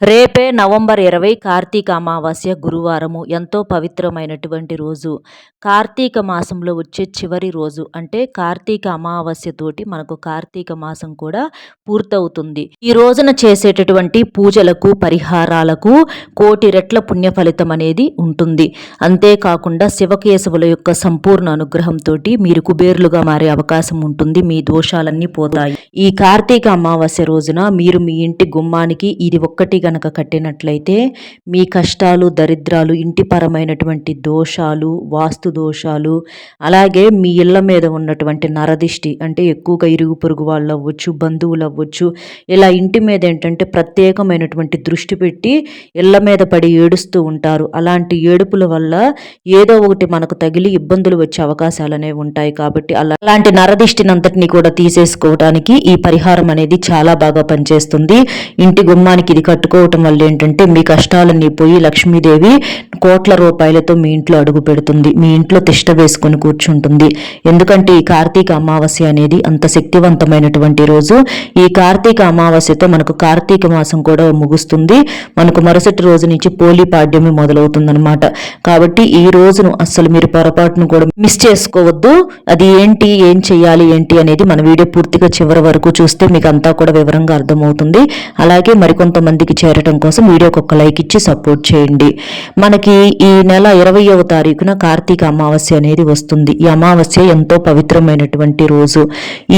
రేపే నవంబర్ ఇరవై కార్తీక అమావాస్య గురువారము. ఎంతో పవిత్రమైనటువంటి రోజు. కార్తీక మాసంలో వచ్చే చివరి రోజు. అంటే కార్తీక అమావాస్యతోటి మనకు కార్తీక మాసం కూడా పూర్తవుతుంది. ఈ రోజున చేసేటటువంటి పూజలకు పరిహారాలకు కోటి రెట్ల పుణ్య ఫలితం అనేది ఉంటుంది. అంతేకాకుండా శివకేశవుల యొక్క సంపూర్ణ అనుగ్రహంతో మీరు కుబేరులుగా మారే అవకాశం ఉంటుంది. మీ దోషాలన్నీ పోతాయి. ఈ కార్తీక అమావాస్య రోజున మీరు మీ ఇంటి గుమ్మానికి ఇది ఒక్కటిగా గనక కట్టినట్లయితే మీ కష్టాలు దరిద్రాలు ఇంటిపరమైనటువంటి దోషాలు వాస్తు దోషాలు అలాగే మీ ఇళ్ళ మీద ఉన్నటువంటి నరదిష్టి అంటే ఎక్కువగా ఇరుగు పొరుగు వాళ్ళు అవ్వచ్చు బంధువులు అవ్వచ్చు ఇలా ఇంటి మీద ఏంటంటే ప్రత్యేకమైనటువంటి దృష్టి పెట్టి ఇళ్ళ మీద పడి ఏడుస్తూ ఉంటారు. అలాంటి ఏడుపుల వల్ల ఏదో ఒకటి మనకు తగిలి ఇబ్బందులు వచ్చే అవకాశాలు అనేవి ఉంటాయి కాబట్టి అలా అలాంటి నరదిష్టిని అంతటిని కూడా తీసేసుకోవడానికి ఈ పరిహారం అనేది చాలా బాగా పనిచేస్తుంది. ఇంటి గుమ్మానికి ఇది కట్టుకోవటం వల్ల ఏంటంటే మీ కష్టాలన్నీ పోయి లక్ష్మీదేవి కోట్ల రూపాయలతో మీ ఇంట్లో అడుగు పెడుతుంది. మీ ఇంట్లో తిష్ట వేసుకొని కూర్చుంటుంది. ఎందుకంటే ఈ కార్తీక అమావాస్య అనేది అంత శక్తివంతమైనటువంటి రోజు. ఈ కార్తీక అమావాస్యతో మనకు కార్తీక మాసం కూడా ముగుస్తుంది. మనకు మరుసటి రోజు నుంచి పోలీ పాడ్యమి మొదలవుతుందనమాట కాబట్టి ఈ రోజును అస్సలు మీరు పొరపాటును కూడా మిస్ చేసుకోవద్దు. అది ఏంటి ఏం చేయాలి ఏంటి అనేది మన వీడియో పూర్తిగా చివరి వరకు చూస్తే మీకు అంతా కూడా వివరంగా అర్థమవుతుంది. అలాగే మరికొంతమందికి చేరటం కోసం వీడియోకి ఒక లైక్ ఇచ్చి సపోర్ట్ చేయండి. మనకి ఈ నెల ఇరవయవ తారీఖున కార్తీక అమావాస్య అనేది వస్తుంది. ఈ అమావాస్య ఎంతో పవిత్రమైనటువంటి రోజు.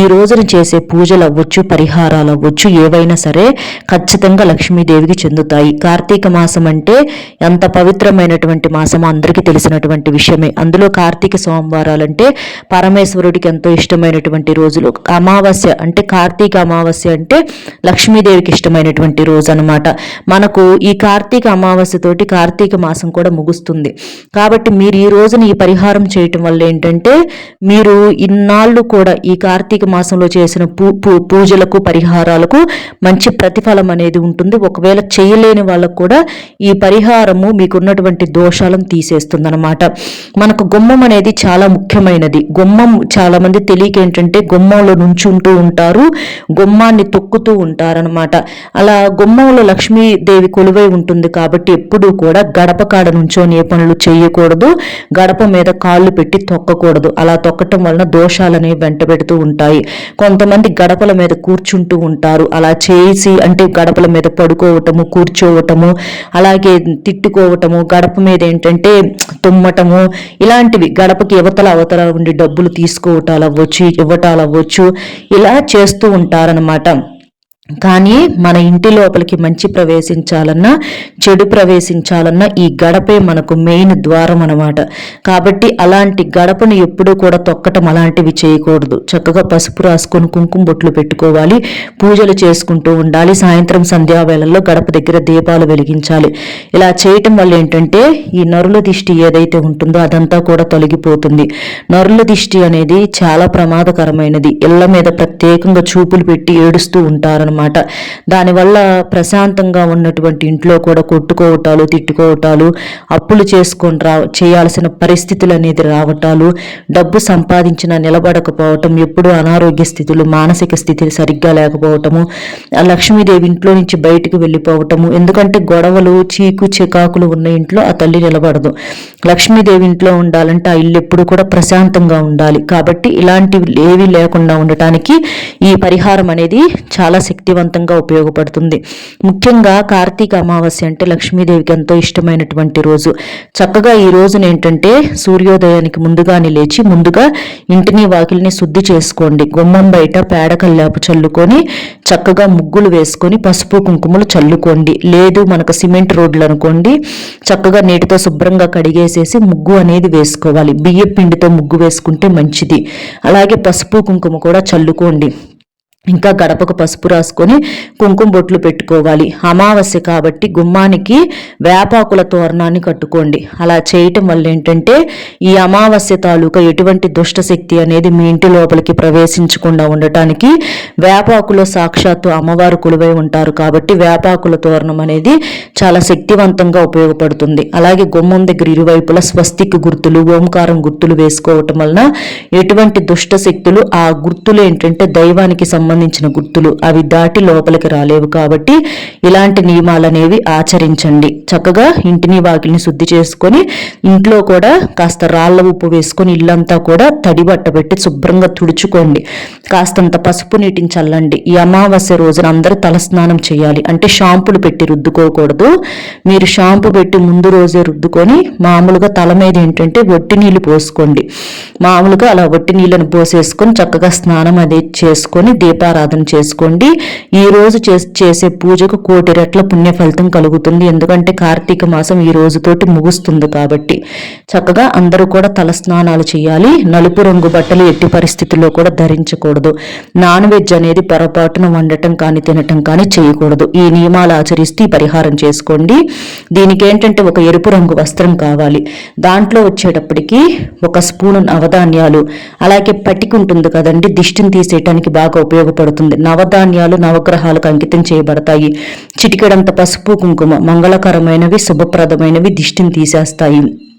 ఈ రోజున చేసే పూజలు అవ్వచ్చు పరిహారాలు అవ్వచ్చు ఏవైనా సరే ఖచ్చితంగా లక్ష్మీదేవికి చెందుతాయి. కార్తీక మాసం అంటే ఎంత పవిత్రమైనటువంటి మాసం అందరికీ తెలిసినటువంటి విషయమే. అందులో కార్తీక సోమవారాలు అంటే పరమేశ్వరుడికి ఎంతో ఇష్టమైనటువంటి రోజులు. అమావాస్య అంటే కార్తీక అమావాస్య అంటే లక్ష్మీదేవికి ఇష్టమైనటువంటి రోజు అనమాట మనకు ఈ కార్తీక అమావాస్యతోటి కార్తీక మాసం కూడా ముగుస్తుంది. కాబట్టి మీరు ఈ రోజున ఈ పరిహారం చేయటం వల్ల ఏంటంటే మీరు ఇన్నాళ్ళు కూడా ఈ కార్తీక మాసంలో చేసిన పూ పూజలకు పరిహారాలకు మంచి ప్రతిఫలం అనేది ఉంటుంది. ఒకవేళ చేయలేని వాళ్ళకు కూడా ఈ పరిహారము మీకున్నటువంటి దోషాలను తీసేస్తుంది అనమాట మనకు గుమ్మం అనేది చాలా ముఖ్యమైనది. గుమ్మం చాలా మంది తెలియక ఏంటంటే గుమ్మంలో నుంచుంటూ ఉంటారు. గుమ్మాన్ని తొక్కుతూ ఉంటారనమాట అలా గుమ్మంలో లక్ష్మీదేవి కొలువై ఉంటుంది కాబట్టి ఎప్పుడూ కూడా గడప కాడ నుంచొని ఏ పనులు చేయకూడదు. గడప మీద కాళ్ళు పెట్టి తొక్కకూడదు. అలా తొక్కటం వలన దోషాలనేవి వెంట పెడుతూ ఉంటాయి. కొంతమంది గడపల మీద కూర్చుంటూ ఉంటారు. అలా చేసి అంటే గడపల మీద పడుకోవటము కూర్చోవటము అలాగే తిట్టుకోవటము గడప మీద ఏంటంటే తుమ్మటము ఇలాంటివి. గడపకి యువతల అవతల ఉండి డబ్బులు తీసుకోవటాలు అవ్వచ్చు ఇవ్వటాలు అవ్వచ్చు ఇలా చేస్తూ ఉంటారనమాట కానీ మన ఇంటి లోపలికి మంచి ప్రవేశించాలన్నా చెడు ప్రవేశించాలన్నా ఈ గడపే మనకు మెయిన్ ద్వారం అనమాట కాబట్టి అలాంటి గడపను ఎప్పుడూ కూడా తొక్కటం అలాంటివి చేయకూడదు. చక్కగా పసుపు రాసుకొని కుంకుమ బొట్లు పెట్టుకోవాలి. పూజలు చేసుకుంటూ ఉండాలి. సాయంత్రం సంధ్యావేళల్లో గడప దగ్గర దీపాలు వెలిగించాలి. ఇలా చేయటం వల్ల ఏంటంటే ఈ నరుల దిష్టి ఏదైతే ఉంటుందో అదంతా కూడా తొలగిపోతుంది. నరుల దిష్టి అనేది చాలా ప్రమాదకరమైనది. ఇళ్ళ మీద ప్రత్యేకంగా చూపులు పెట్టి ఏడుస్తూ ఉంటారనమాట అనమాట దానివల్ల ప్రశాంతంగా ఉన్నటువంటి ఇంట్లో కూడా కొట్టుకోవటాలు తిట్టుకోవటాలు అప్పులు చేసుకొని రా చేయాల్సిన పరిస్థితులు అనేది రావటాలు డబ్బు సంపాదించిన నిలబడకపోవటం ఎప్పుడు అనారోగ్య స్థితులు మానసిక స్థితి సరిగ్గా లేకపోవటము లక్ష్మీదేవి ఇంట్లో నుంచి బయటకు వెళ్ళిపోవటము ఎందుకంటే గొడవలు చీకు చికాకులు ఉన్న ఇంట్లో ఆ తల్లి నిలబడదు. లక్ష్మీదేవి ఇంట్లో ఉండాలంటే ఆ ఇల్లు ఎప్పుడు కూడా ప్రశాంతంగా ఉండాలి. కాబట్టి ఇలాంటివి ఏవి లేకుండా ఉండటానికి ఈ పరిహారం అనేది చాలా శక్తి శక్తివంతంగా ఉపయోగపడుతుంది. ముఖ్యంగా కార్తీక అమావాస్య అంటే లక్ష్మీదేవికి ఎంతో ఇష్టమైనటువంటి రోజు. చక్కగా ఈ రోజున ఏంటంటే సూర్యోదయానికి ముందుగానే లేచి ముందుగా ఇంటిని వాకిలిని శుద్ధి చేసుకోండి. గుమ్మం బయట పేడ కల్లాపు చల్లుకొని చక్కగా ముగ్గులు వేసుకొని పసుపు కుంకుమలు చల్లుకోండి. లేదు మనకు సిమెంట్ రోడ్లు అనుకోండి చక్కగా నీటితో శుభ్రంగా కడిగేసేసి ముగ్గు అనేది వేసుకోవాలి. బియ్య పిండితో ముగ్గు వేసుకుంటే మంచిది. అలాగే పసుపు కుంకుమ కూడా చల్లుకోండి. ఇంకా గడపకు పసుపు రాసుకొని కుంకుమ బొట్లు పెట్టుకోవాలి. అమావాస్య కాబట్టి గుమ్మానికి వేపాకుల తోరణాన్ని కట్టుకోండి. అలా చేయటం వల్ల ఏంటంటే ఈ అమావాస్య తాలూకా ఎటువంటి దుష్టశక్తి అనేది మీ ఇంటి లోపలికి ప్రవేశించకుండా ఉండటానికి వేపాకులో సాక్షాత్తు అమ్మవారు కొలువై ఉంటారు కాబట్టి వేపాకుల తోరణం అనేది చాలా శక్తివంతంగా ఉపయోగపడుతుంది. అలాగే గుమ్మం దగ్గర ఇరువైపులా స్వస్తిక్ గుర్తులు ఓంకారం గుర్తులు వేసుకోవటం వలన ఎటువంటి దుష్ట శక్తులు ఆ గుర్తులు ఏంటంటే దైవానికి సంబంధించి సంబంధించిన గుర్తులు అవి దాటి లోపలికి రాలేవు కాబట్టి ఇలాంటి నియమాలు అనేవి ఆచరించండి. చక్కగా ఇంటిని వాకిలిని శుద్ధి చేసుకొని ఇంట్లో కూడా కాస్త రాళ్ళ ఉప్పు వేసుకొని ఇల్లంతా కూడా తడి బట్ట పెట్టి శుభ్రంగా తుడుచుకోండి. కాస్తంత పసుపు నీటిని చల్లండి. ఈ అమావాస్య రోజున అందరూ తలస్నానం చేయాలి. అంటే షాంపులు పెట్టి రుద్దుకోకూడదు. మీరు షాంపు పెట్టి ముందు రోజే రుద్దుకొని మామూలుగా తల మీద ఏంటంటే వట్టి నీళ్ళు పోసుకోండి. మామూలుగా అలా వట్టి నీళ్ళని పోసేసుకొని చక్కగా స్నానం అది చేసుకొని దీపారాధన చేసుకోండి. ఈ రోజు చేసే పూజకు కోటి రెట్ల పుణ్య ఫలితం కలుగుతుంది. ఎందుకంటే కార్తీక మాసం ఈ రోజుతోటి ముగుస్తుంది కాబట్టి. చక్కగా అందరూ కూడా తల స్నానాలు చేయాలి. నలుపు రంగు బట్టలు ఎట్టి పరిస్థితుల్లో కూడా ధరించకూడదు. నాన్ వెజ్ అనేది పొరపాటున వండటం కానీ తినటం కానీ చేయకూడదు. ఈ నియమాలు ఆచరిస్తే పరిహారం చేసుకోండి. దీనికి ఏంటంటే ఒక ఎరుపు రంగు వస్త్రం కావాలి. దాంట్లో వచ్చేటప్పటికి ఒక స్పూను నవధాన్యాలు అలాగే పటికి ఉంటుంది కదండి దిష్టిని తీసేయటానికి బాగా ఉపయోగపడుతుంది నవధాన్యాలు నవగ్రహాలకు అంకితం చేయబడతాయి. చిటికెడంత పసుపు కుంకుమ మంగళకరమైనవి శుభప్రదమైనవి దిష్టిని తీసేస్తాయి.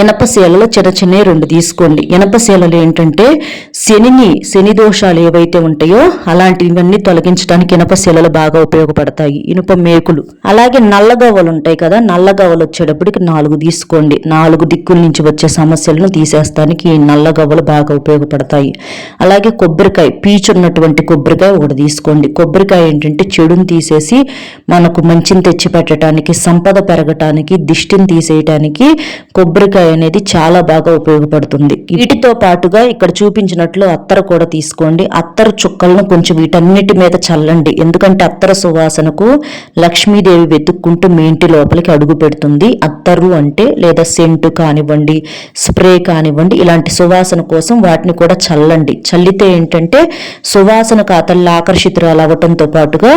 ఇనప శీలలు చిన్న చిన్నవి రెండు తీసుకోండి. ఇనప శీలలు ఏంటంటే శనిని శని దోషాలు ఏవైతే ఉంటాయో అలాంటివన్నీ తొలగించడానికి ఇనప శీలలు బాగా ఉపయోగపడతాయి. ఇనుప మేకులు. అలాగే నల్లగవ్వలు ఉంటాయి కదా నల్లగవ్వలు వచ్చేటప్పటికి నాలుగు తీసుకోండి. నాలుగు దిక్కుల నుంచి వచ్చే సమస్యలను తీసేస్తానికి ఈ నల్లగవ్వలు బాగా ఉపయోగపడతాయి. అలాగే కొబ్బరికాయ పీచున్నటువంటి కొబ్బరికాయ ఒకటి తీసుకోండి. కొబ్బరికాయ ఏంటంటే చెడుని తీసేసి మనకు మంచిని తెచ్చిపెట్టడానికి సంపద పెరగటానికి దిష్టిని తీసేయటానికి కొబ్బరి కొబ్బరికాయ అనేది చాలా బాగా ఉపయోగపడుతుంది. వీటితో పాటుగా ఇక్కడ చూపించినట్లు అత్తర కూడా తీసుకోండి. అత్తర చుక్కలను కొంచెం వీటన్నిటి మీద చల్లండి. ఎందుకంటే అత్తర సువాసనకు లక్ష్మీదేవి వెతుక్కుంటూ మీ ఇంటి లోపలికి అడుగు పెడుతుంది. అత్తరు అంటే లేదా సెంటు కానివ్వండి స్ప్రే కానివ్వండి ఇలాంటి సువాసన కోసం వాటిని కూడా చల్లండి. చల్లితే ఏంటంటే సువాసన కాతల్లా ఆకర్షితురాలు అవ్వటంతో పాటుగా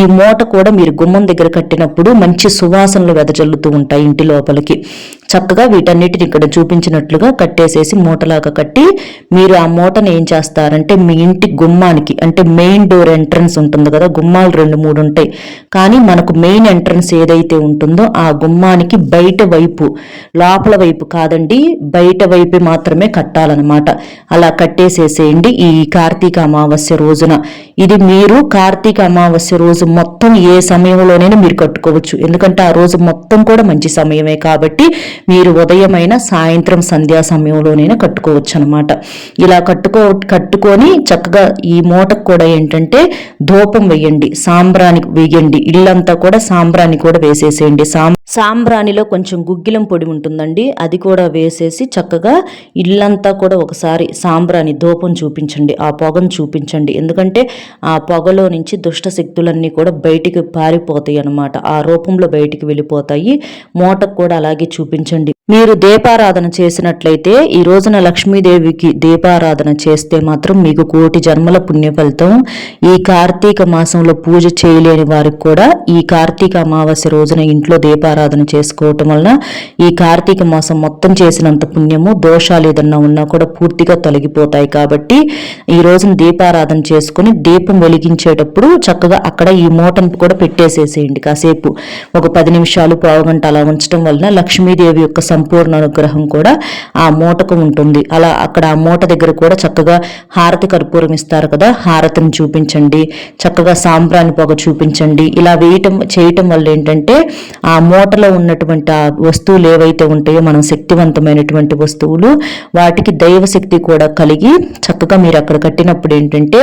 ఈ మూట కూడా మీరు గుమ్మం దగ్గర కట్టినప్పుడు మంచి సువాసనలు వెదజల్లుతూ ఉంటాయి ఇంటి లోపలికి. చక్కగా వీటన్నిటిని ఇక్కడ చూపించినట్లుగా కట్టేసేసి మూటలాగా కట్టి మీరు ఆ మూటను ఏం చేస్తారంటే మీ ఇంటి గుమ్మానికి అంటే మెయిన్ డోర్ ఎంట్రన్స్ ఉంటుంది కదా గుమ్మాలు రెండు మూడు ఉంటాయి. కానీ మనకు మెయిన్ ఎంట్రన్స్ ఏదైతే ఉంటుందో ఆ గుమ్మానికి బయట వైపు లోపల వైపు కాదండి బయట వైపు మాత్రమే కట్టాలన్నమాట. అలా కట్టేసేసేయండి ఈ కార్తీక అమావాస్య రోజున. ఇది మీరు కార్తీక అమావాస్య రోజు మొత్తం ఏ సమయంలోనైనా మీరు కట్టుకోవచ్చు. ఎందుకంటే ఆ రోజు మొత్తం కూడా మంచి సమయమే కాబట్టి మీరు ఉదయమైన సాయంత్రం సంధ్యా సమయంలోనైనా కట్టుకోవచ్చు అనమాట ఇలా కట్టుకో కట్టుకొని చక్కగా ఈ మూటకు కూడా ఏంటంటే ధూపం వేయండి సాంబ్రాని వేయండి ఇల్లంతా కూడా సాంబ్రాణి కూడా వేసేసేయండి. సాం సాంబ్రాణిలో కొంచెం గుగ్గిలం పొడి ఉంటుందండి అది కూడా వేసేసి చక్కగా ఇల్లంతా కూడా ఒకసారి సాంబ్రాణి ధూపం చూపించండి ఆ పొగను చూపించండి. ఎందుకంటే ఆ పొగలో నుంచి దుష్ట శక్తులన్నీ కూడా బయటికి పారిపోతాయి అనమాట ఆ రూపంలో బయటికి వెళ్ళిపోతాయి. మూటకు కూడా అలాగే చూపించండి. ఉంచండి మీరు దీపారాధన చేసినట్లయితే ఈ రోజున లక్ష్మీదేవికి దీపారాధన చేస్తే మాత్రం మీకు కోటి జన్మల పుణ్య ఫలితం ఈ కార్తీక మాసంలో పూజ చేయలేని వారికి కూడా ఈ కార్తీక అమావాస్య రోజున ఇంట్లో దీపారాధన చేసుకోవటం వలన ఈ కార్తీక మాసం మొత్తం చేసినంత పుణ్యము దోషాలు ఏదన్నా ఉన్నా కూడా పూర్తిగా తొలగిపోతాయి కాబట్టి ఈ రోజున దీపారాధన చేసుకుని దీపం వెలిగించేటప్పుడు చక్కగా అక్కడ ఈ మూటను కూడా పెట్టేసేసేయండి. కాసేపు ఒక పది నిమిషాలు పావుగంట అలా ఉంచడం వలన లక్ష్మీదేవి యొక్క సంపూర్ణ అనుగ్రహం కూడా ఆ మూటకు ఉంటుంది. అలా అక్కడ ఆ మూట దగ్గర కూడా చక్కగా హారతి కర్పూరం ఇస్తారు కదా హారతిని చూపించండి చక్కగా సాంబ్రాణి పొగ చూపించండి. ఇలా వేయటం చేయటం వల్ల ఏంటంటే ఆ మూటలో ఉన్నటువంటి ఆ వస్తువులు ఏవైతే ఉంటాయో మనం శక్తివంతమైనటువంటి వస్తువులు వాటికి దైవ శక్తి కూడా కలిగి చక్కగా మీరు అక్కడ కట్టినప్పుడు ఏంటంటే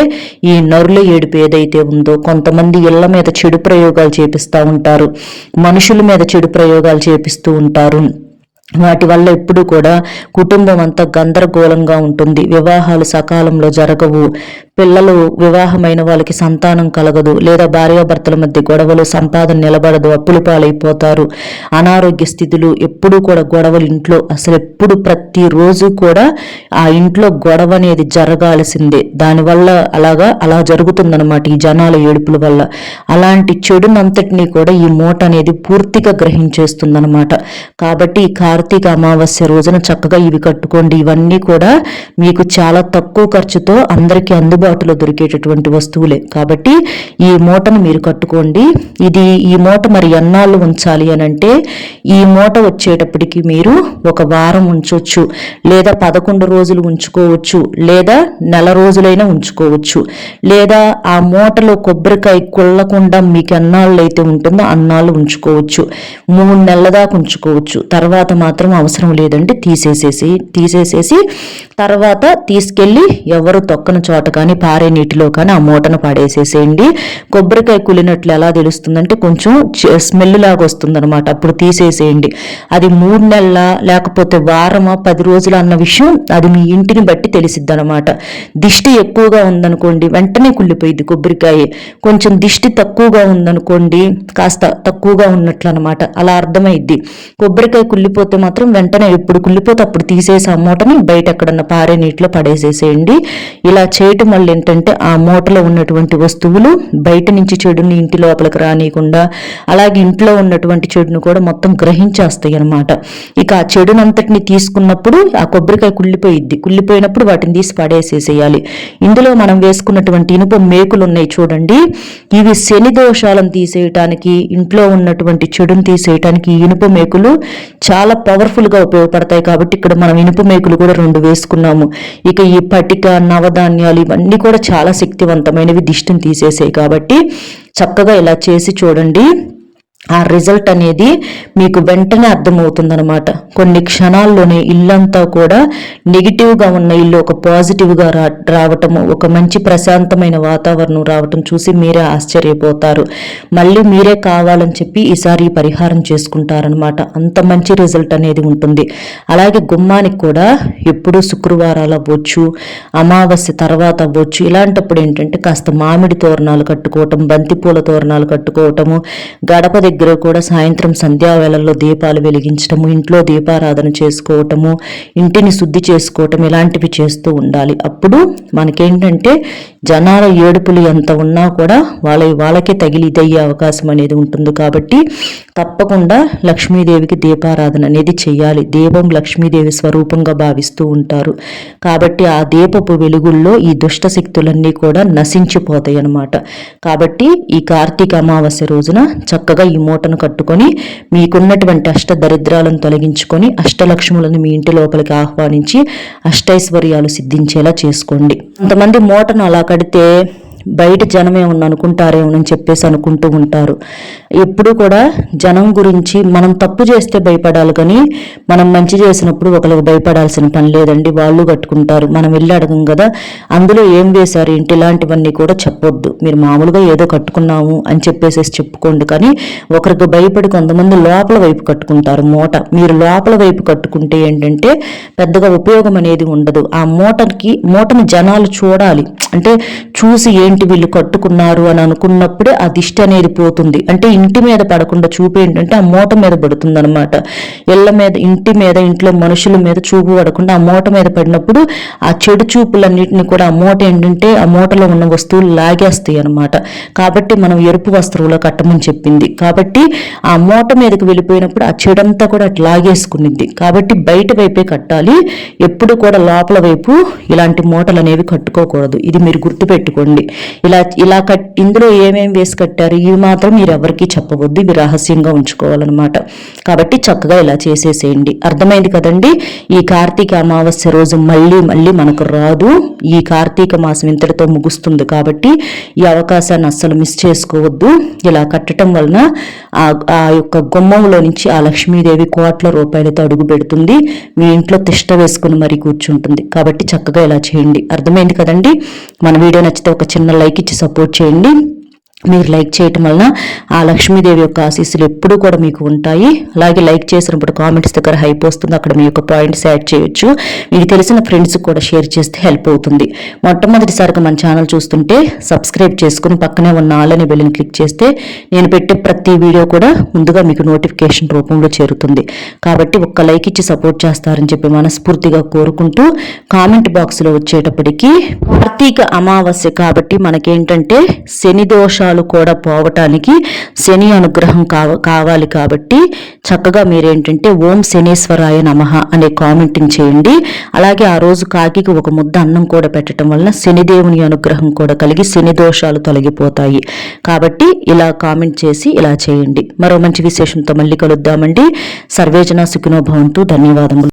ఈ నరుల ఏడుపు ఏదైతే ఉందో కొంతమంది ఇళ్ళ మీద చెడు ప్రయోగాలు చేపిస్తూ ఉంటారు మనుషుల మీద చెడు ప్రయోగాలు చేపిస్తూ ఉంటారు. వాటి వల్ల ఎప్పుడు కూడా కుటుంబం అంతా గందరగోళంగా ఉంటుంది. వివాహాలు సకాలంలో జరగవు. పిల్లలు వివాహమైన వాళ్ళకి సంతానం కలగదు లేదా భార్యాభర్తల మధ్య గొడవలు సంపాదన నిలబడదు అప్పులు పాలైపోతారు. అనారోగ్య స్థితులు ఎప్పుడూ కూడా గొడవలు ఇంట్లో అసలు ఎప్పుడు ప్రతిరోజు కూడా ఆ ఇంట్లో గొడవ అనేది జరగాల్సిందే. దానివల్ల అలాగా అలా జరుగుతుందన్నమాట ఈ జనాల ఏడుపుల వల్ల. అలాంటి చెడునంతటినీ కూడా ఈ మూట అనేది పూర్తిగా గ్రహించేస్తుందన్నమాట. కాబట్టి ఈ కార్తీక అమావాస్య రోజున చక్కగా ఇవి కట్టుకోండి. ఇవన్నీ కూడా మీకు చాలా తక్కువ ఖర్చుతో అందరికీ అందుబాటు అందుబాటులో దొరికేటటువంటి వస్తువులే. కాబట్టి ఈ మూటను మీరు కట్టుకోండి. ఇది ఈ మూట మరి ఎన్నాళ్ళు ఉంచాలి అని అంటే ఈ మూట వచ్చేటప్పటికి మీరు ఒక వారం ఉంచవచ్చు లేదా పదకొండు రోజులు ఉంచుకోవచ్చు. లేదా నెల రోజులైనా ఉంచుకోవచ్చు. లేదా ఆ మూటలో కొబ్బరికాయ కొల్లకుండా మీకు ఎన్నాళ్ళు అయితే ఉంటుందో అన్నాళ్ళు ఉంచుకోవచ్చు. మూడు నెలల దాకా ఉంచుకోవచ్చు. తర్వాత మాత్రం అవసరం లేదంటే తీసేసేసి తీసేసేసి తర్వాత తీసుకెళ్ళి ఎవరు తొక్కన చోట కానీ పారే నీటిలో కానీ ఆ మూటను పడేసేసేయండి. కొబ్బరికాయ కులినట్లు ఎలా తెలుస్తుందంటే కొంచెం స్మెల్ లాగా వస్తుంది అనమాట అప్పుడు తీసేసేయండి. అది మూడు నెలల లేకపోతే వారమా పది రోజులు అన్న విషయం అది మీ ఇంటిని బట్టి తెలిసిద్ది అనమాట దిష్టి ఎక్కువగా ఉందనుకోండి వెంటనే కుళ్ళిపోయింది కొబ్బరికాయ. కొంచెం దిష్టి తక్కువగా ఉందనుకోండి కాస్త తక్కువగా ఉన్నట్లు అనమాట అలా అర్థమైద్ది. కొబ్బరికాయ కుళ్ళిపోతే మాత్రం వెంటనే ఎప్పుడు కుళ్ళిపోతే అప్పుడు తీసేసి ఆ మూటని బయట ఎక్కడన్నా పారే నీటిలో పడేసేసేయండి. ఇలా చేయటం వల్ల ఏంటంటే ఆ మూటలో ఉన్నటువంటి వస్తువులు బయట నుంచి చెడుని ఇంటి లోపలికి రానియకుండా అలాగే ఇంట్లో ఉన్నటువంటి చెడును కూడా మొత్తం గ్రహించేస్తాయి అనమాట ఇక ఆ చెడునంతటిని తీసుకున్నప్పుడు ఆ కొబ్బరికాయ కుళ్ళిపోయిద్ది. కుళ్ళిపోయినప్పుడు వాటిని తీసి పడేసేసేయాలి. ఇందులో మనం వేసుకున్నటువంటి ఇనుప మేకులు ఉన్నాయి చూడండి. ఇవి శని దోషాలను తీసేయటానికి ఇంట్లో ఉన్నటువంటి చెడును తీసేయటానికి ఇనుప మేకులు చాలా పవర్ఫుల్గా ఉపయోగపడతాయి కాబట్టి ఇక్కడ మనం ఇనుప మేకులు కూడా రెండు వేసుకున్నాము. ఇక ఈ పటిక నవధాన్యాలు ఇవన్నీ కూడా చాలా శక్తివంతమైనవి దిష్టిని తీసేసాయి కాబట్టి చక్కగా ఇలా చేసి చూడండి. ఆ రిజల్ట్ అనేది మీకు వెంటనే అర్థమవుతుందనమాట కొన్ని క్షణాల్లోనే ఇల్లంతా కూడా నెగిటివ్గా ఉన్న ఇల్లు ఒక పాజిటివ్గా రా రావటము ఒక మంచి ప్రశాంతమైన వాతావరణం రావటం చూసి మీరే ఆశ్చర్యపోతారు. మళ్ళీ మీరే కావాలని చెప్పి ఈసారి పరిహారం చేసుకుంటారనమాట అంత మంచి రిజల్ట్ అనేది ఉంటుంది. అలాగే గుమ్మానికి కూడా ఎప్పుడు శుక్రవారాలు అవ్వచ్చు అమావాస్య తర్వాత అవ్వచ్చు. ఇలాంటప్పుడు ఏంటంటే కాస్త మామిడి తోరణాలు కట్టుకోవటం బంతిపూల తోరణాలు కట్టుకోవటము గడప దగ్గర కూడా సాయంత్రం సంధ్యావేళల్లో దీపాలు వెలిగించటము ఇంట్లో దీపారాధన చేసుకోవటము ఇంటిని శుద్ధి చేసుకోవటం ఇలాంటివి చేస్తూ ఉండాలి. అప్పుడు మనకేంటంటే జనాల ఏడుపులు ఎంత ఉన్నా కూడా వాళ్ళ వాళ్ళకే తగిలి ఇదయ్యే అవకాశం అనేది ఉంటుంది. కాబట్టి తప్పకుండా లక్ష్మీదేవికి దీపారాధన అనేది చేయాలి. దీపం లక్ష్మీదేవి స్వరూపంగా భావిస్తూ ఉంటారు. కాబట్టి ఆ దీపపు వెలుగుల్లో ఈ దుష్ట శక్తులన్నీ కూడా నశించిపోతాయి అన్నమాట కాబట్టి ఈ కార్తీక అమావాస్య రోజున చక్కగా ఈ మూటను కట్టుకొని మీకున్నటువంటి అష్ట దరిద్రాలను తొలగించుకొని అష్టలక్ష్ములను మీ ఇంటి లోపలికి ఆహ్వానించి అష్టైశ్వర్యాలు సిద్ధించేలా చేసుకోండి. కొంతమంది మూటను అలా కడితే బయట జనం ఏమన్నా అనుకుంటారేమోనని చెప్పేసి అనుకుంటూ ఉంటారు. ఎప్పుడు కూడా జనం గురించి మనం తప్పు చేస్తే భయపడాలి కానీ మనం మంచి చేసినప్పుడు ఒకరికి భయపడాల్సిన పని లేదండి. వాళ్ళు కట్టుకుంటారు. మనం వెళ్ళి అడగం కదా. అందులో ఏం వేశారు ఏంటి? ఇలాంటివన్నీ కూడా చెప్పొద్దు. మీరు మామూలుగా ఏదో కట్టుకున్నాము అని చెప్పేసి చెప్పుకోండి. కానీ ఒకరికి భయపడి కొంతమంది లోపల వైపు కట్టుకుంటారు మూట. మీరు లోపల వైపు కట్టుకుంటే ఏంటంటే పెద్దగా ఉపయోగం అనేది ఉండదు. ఆ మూటకి మూటని జనాలు చూడాలి. అంటే చూసి ఏంటి వీళ్ళు కట్టుకున్నారు అని అనుకున్నప్పుడే ఆ దిష్టి అనేది పోతుంది. అంటే ఇంటి మీద పడకుండా చూపు ఏంటంటే ఆ మూట మీద పడుతుంది అనమాట ఇళ్ళ మీద ఇంటి మీద ఇంట్లో మనుషుల మీద చూపు పడకుండా ఆ మూట మీద పడినప్పుడు ఆ చెడు చూపులన్నింటినీ కూడా ఆ మూట ఏంటంటే ఆ మూటలో ఉన్న వస్తువులు లాగేస్తాయి అనమాట కాబట్టి మనం ఎరుపు వస్త్రంలో కట్టమని చెప్పింది. కాబట్టి ఆ మూట మీదకి వెళ్ళిపోయినప్పుడు ఆ చెడంతా కూడా అట్లా లాగేసుకునింది కాబట్టి బయట వైపే కట్టాలి. ఎప్పుడు కూడా లోపల వైపు ఇలాంటి మూటలు అనేవి కట్టుకోకూడదు. ఇది మీరు పెట్టుకోండి. ఇలా ఇలా కట్ ఇందులో ఏమేమి వేసి కట్టారు ఇవి మాత్రం మీరు ఎవరికీ చెప్పవద్దు ఇవి రహస్యంగా ఉంచుకోవాలన్నమాట. కాబట్టి చక్కగా ఇలా చేసేసేయండి. అర్థమైంది కదండి? ఈ కార్తీక అమావాస్య రోజు మళ్ళీ మళ్ళీ మనకు రాదు. ఈ కార్తీక మాసం ఇంతటితో ముగుస్తుంది కాబట్టి ఈ అవకాశాన్ని అస్సలు మిస్ చేసుకోవద్దు. ఇలా కట్టడం వలన ఆ యొక్క గుమ్మంలో నుంచి ఆ లక్ష్మీదేవి కోట్ల రూపాయలతో అడుగు పెడుతుంది. మీ ఇంట్లో తిష్ట వేసుకుని మరీ కూర్చుంటుంది. కాబట్టి చక్కగా ఇలా చేయండి. అర్థమైంది కదండి? మన వీడియో నచ్చితే ఒక చిన్న లైక్ ఇచ్చి సపోర్ట్ చేయండి. మీరు లైక్ చేయటం వలన ఆ లక్ష్మీదేవి యొక్క ఆశీస్సులు ఎప్పుడూ కూడా మీకు ఉంటాయి. అలాగే లైక్ చేసినప్పుడు కామెంట్స్ దగ్గర హైప్ వస్తుంది. అక్కడ మీ యొక్క పాయింట్స్ యాడ్ చేయొచ్చు. మీకు తెలిసిన ఫ్రెండ్స్కి కూడా షేర్ చేస్తే హెల్ప్ అవుతుంది. మొట్టమొదటిసారిగా మన ఛానల్ చూస్తుంటే సబ్స్క్రైబ్ చేసుకుని పక్కనే ఉన్న ఆలని బెల్లిని క్లిక్ చేస్తే నేను పెట్టే ప్రతి వీడియో కూడా ముందుగా మీకు నోటిఫికేషన్ రూపంలో చేరుతుంది. కాబట్టి ఒక్క లైక్ ఇచ్చి సపోర్ట్ చేస్తారని చెప్పి మనస్ఫూర్తిగా కోరుకుంటూ కామెంట్ బాక్స్లో వచ్చేటప్పటికి కార్తీక అమావాస్య కాబట్టి మనకేంటంటే శని దోషాలు దోషాలు కూడా పోవటానికి శని అనుగ్రహం కావ కావాలి కాబట్టి చక్కగా మీరేంటంటే ఓం శనీశ్వరాయ నమః అనే కామెంటింగ్ చేయండి. అలాగే ఆ రోజు కాకికి ఒక ముద్ద అన్నం కూడా పెట్టడం వలన శనిదేవుని అనుగ్రహం కూడా కలిగి శని దోషాలు తొలగిపోతాయి. కాబట్టి ఇలా కామెంట్ చేసి ఇలా చేయండి. మరో మంచి విశేషంతో మళ్ళీ కలుద్దామండి. సర్వేజన సుఖినో భవంతు. ధన్యవాదములు.